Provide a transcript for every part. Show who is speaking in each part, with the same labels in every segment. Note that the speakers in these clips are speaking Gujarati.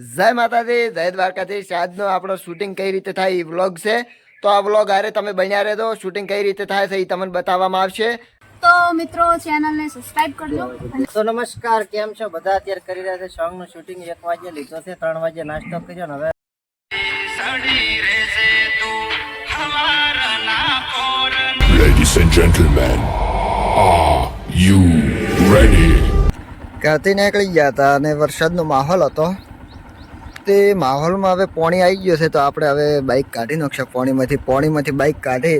Speaker 1: જય માતાજી જય દ્વારકાધીશ. આજનો આપણો શૂટિંગ કઈ રીતે થાય એ વ્લોગ છે. તો આ વ્લોગ હારે તમે બન્યા રહેજો. શૂટિંગ કઈ રીતે થાય છે એ તમને બતાવવામાં આવશે.
Speaker 2: તો મિત્રો ચેનલને સબસ્ક્રાઇબ કરજો.
Speaker 3: તો નમસ્કાર કેમ છો? બધા અત્યારે કરી રહ્યા છે. સોંગનું શૂટિંગ એક વાગે લીધો છે. ત્રણ વાગે નાસ્તો કર્યો ને હવે
Speaker 4: Ladies and gentlemen, are you ready?
Speaker 1: ઘરથી નીકળી ગયા હતા અને વરસાદનો માહોલ હતો. તે માહોલમાં હવે પોણી આવી ગયો છે, તો આપણે હવે બાઇક કાઢી નાખશે પોણીમાંથી. પોણીમાંથી બાઇક કાઢી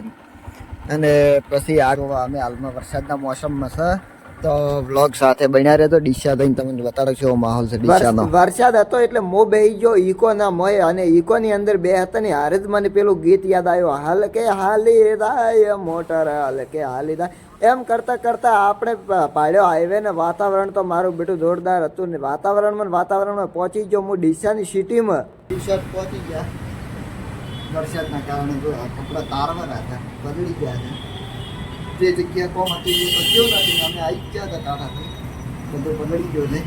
Speaker 1: અને પછી આ અમે હાલમાં વરસાદના મોસમમાં છે. તો વ્લોગ સાથે બન્યા રહે તો ડીસા થઈને તમને બતાડો કેવો માહોલ છે ડીસાનો વરસાદ હતો એટલે મો બેહી ગયો ઈકો ના મય અને ઈકો ની અંદર બે હતા ને હારે જ મને પેલું ગીત યાદ આવ્યું હાલ કે હાલી રાય મોટર હાલ કે હાલી રાય. એમ કરતા કરતા આપણે પાડ્યો હાઈવે ને વાતાવરણ તો મારું બેટું જોરદાર હતું ને વાતાવરણમાં વાતાવરણમાં પહોંચી ગયો હું ડીસાની સિટીમાં. ડીસા પહોંચી ગયા. વરસાદના કારણે કપડાં તારવાના હતા બદલી ગયા છે જે જગ્યા કોમ હતી એ તો નથી અમે આવી ગયા હતા ટાટાથી બધું બગડી ગયો છે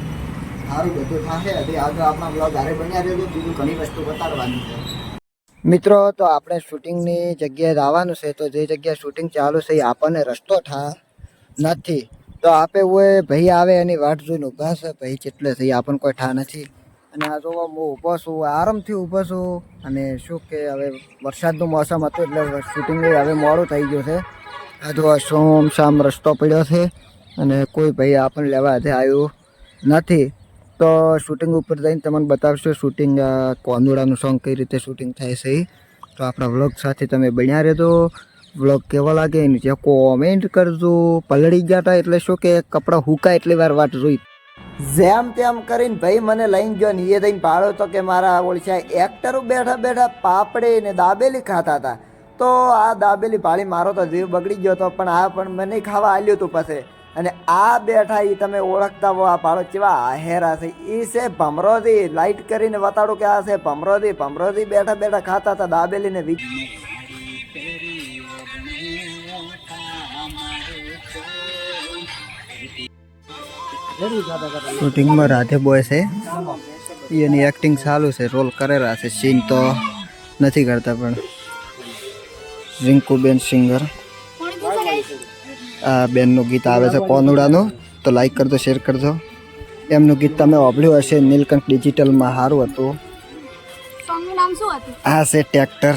Speaker 1: સારું, બધું થાશે. હજી આગળ આપણા બ્લોગ હારે બન્યા રહેજો. બીજું ઘણી વસ્તુ બતાડવાની છે. મિત્રો, તો આપણે શૂટિંગની જગ્યાએ આવવાનું છે. તો જે જગ્યાએ શૂટિંગ ચાલુ છે, એ આપણને રસ્તો ઠા નથી. તો આપે હોય ભાઈ આવે એની વાટ જોઈને ઊભા છે. ભાઈ કેટલે છે આપણને કોઈ ઠા નથી. અને આ જોવા હું ઊભો છું, આરામથી ઊભો છું. અને શું કે હવે વરસાદનું મોસમ હતું એટલે શૂટિંગ હવે મોડું થઈ ગયું છે. આ જો સોમ શામ રસ્તો પડ્યો છે અને કોઈ ભાઈ આપણને લેવા હાથે આવ્યું નથી. તો શૂટિંગ ઉપર જઈને તમને બતાવશો શૂટિંગ કોંદોડાનું સોંગ કઈ રીતે શૂટિંગ થાય છે તો આપણા વ્લોગ સાથે તમે બન્યા રહેજો. વ્લોગ કેવો લાગે એની જે કોમેન્ટ કરજો. પલળી ગયા હતા એટલે શું કે કપડાં હુકાય એટલી વાર વાટ જોઈ. જેમ તેમ કરીને ભાઈ મને લઈને ગયો ને એ થઈને પાડો તો કે મારા ઓળખ્યા એક્ટરો બેઠા બેઠા પાપડી ને દાબેલી ખાતા હતા. તો આ દાબેલી પાળી મારો તો જીવ બગડી ગયો હતો, પણ આ પણ મને ખાવા આલ્યું હતું પાસે અને આ બેઠા એ તમે ઓળખતા હો, આ પાડો કેવા આહેરા છે. એ છે ભમરોજી લાઇટ કરીને બતાડું કે આ છે ભમરોજી ભમરોજી બેઠા બેઠા ખાતા હતા દાબેલીને વી શૂટિંગમાં રાધે બોય છે. એની એક્ટિંગ ચાલુ છે, રોલ કરેલા છે. સીન તો નથી કરતા પણ. રિંકુબેન સિંગર. આ બેનનું ગીત આવે છે કોનુડાનું તો લાઈક કરજો શેર કરજો. એમનું ગીત તમે વાપર્યું હશે નીલકંઠ ડિજિટલમાં સારું હતું. આ છે ટ્રેક્ટર.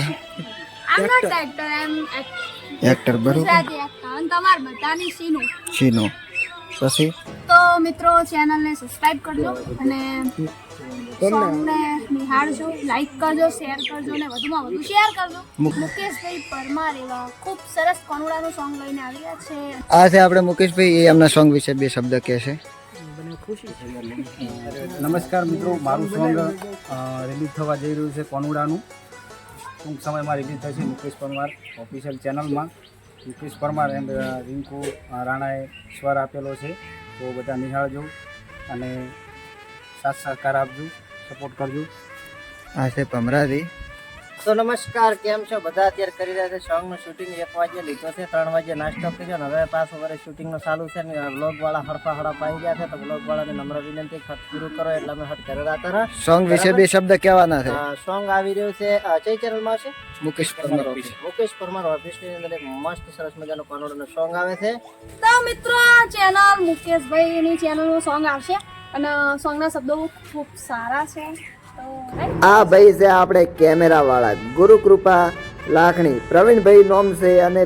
Speaker 2: એક્ટર
Speaker 1: બરોબર.
Speaker 2: સીનું.
Speaker 1: પછી?
Speaker 2: તો મિત્રો ચેનલને સબસ્ક્રાઇબ કરજો અને સોંગને નિહાળજો લાઈક કરજો શેર કરજો અને વધુમાં વધુ શેર કરજો. મુકેશભાઈ પરમાર એવા ખૂબ સરસ કોનુડાનું સોંગ લઈને આવ્યા છે.
Speaker 1: આ છે આપણે મુકેશભાઈ એ એમના સોંગ વિશે બે શબ્દ કહે છે.
Speaker 5: નમસ્કાર મિત્રો મારું સોંગ રિલીઝ થવા જઈ રહ્યું છે કોનુડાનું. ટૂંક સમયમાં રિલીઝ થશે મુકેશ પરમાર ઓફિશિયલ ચેનલમાં મુકેશ પરમાર એમ રિંકુ રાણાએ સ્વર આપેલો છે. તો બધા નિહાળજો અને સાથ સહકાર આપજો. સપોર્ટ કરજો.
Speaker 1: આ છે ભમરાજી.
Speaker 3: તો નમસ્કાર કેમ છો? બધા અત્યારે કરી રહ્યા છે સોંગનું શૂટિંગ એક વાગે લીધો છે ત્રણ વાગે નાસ્તો કર્યો ને હવે પાછું વરે શૂટિંગનું ચાલુ છે ને વ્લોગ હડફા હડપ આવી ગયા છે તો વ્લોગ વાળાને નમ્ર વિનંતી ખત પૂરું કરો એટલે અમે હટ ઘરે રાતા રહા.
Speaker 1: સોંગ વિશે બે શબ્દ કહેવાના છે.
Speaker 3: સોંગ આવી રહ્યું છે કઈ ચેનલમાં છે?
Speaker 1: મુકેશ પરમાર
Speaker 3: મુકેશ પરમાર ઓફિસની અંદર એક મસ્ત સરસ મજાનો કોનોડાનું સોંગ આવે છે.
Speaker 2: તો મિત્રો ચેનલ મુકેશભાઈની ચેનલનું સોંગ આવશે. અને સોંગના શબ્દો ખૂબ સારા છે.
Speaker 1: આ ભાઈ છે આપણે કેમેરા વાળા ગુરુ કૃપા લાખણી. પ્રવીણભાઈ નોમ છે અને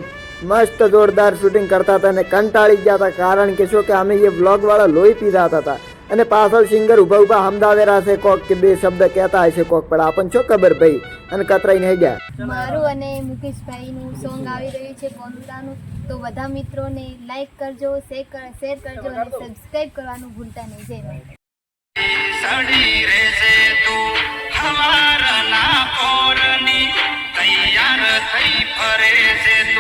Speaker 1: મસ્ત જોરદાર શૂટિંગ કરતા હતા અને કંટાળી ગયા હતા. કારણ કે શું કે અમે એ બ્લોગ વાળા લોહી પીધા હતા. અને પાછળ સિંગર ઊભા ઊભા હમદાવેરા છે કોક કે બે શબ્દ કહેતા હશે કોક પણ આપણ છો ખબર ભાઈ? અને કતરાઈને ગયા?
Speaker 2: મારું અને મુકેશભાઈનું સોંગ આવી રહ્યું છે કોનુડાનું તો બધા મિત્રોને લાઈક કરજો શેર શેર કરજો અને સબસ્ક્રાઇબ કરવાનું ભૂલતા નહીં. જય
Speaker 6: સડી રે છે તું હવારના કોરની તૈયાર થઈ ફરે છે તું.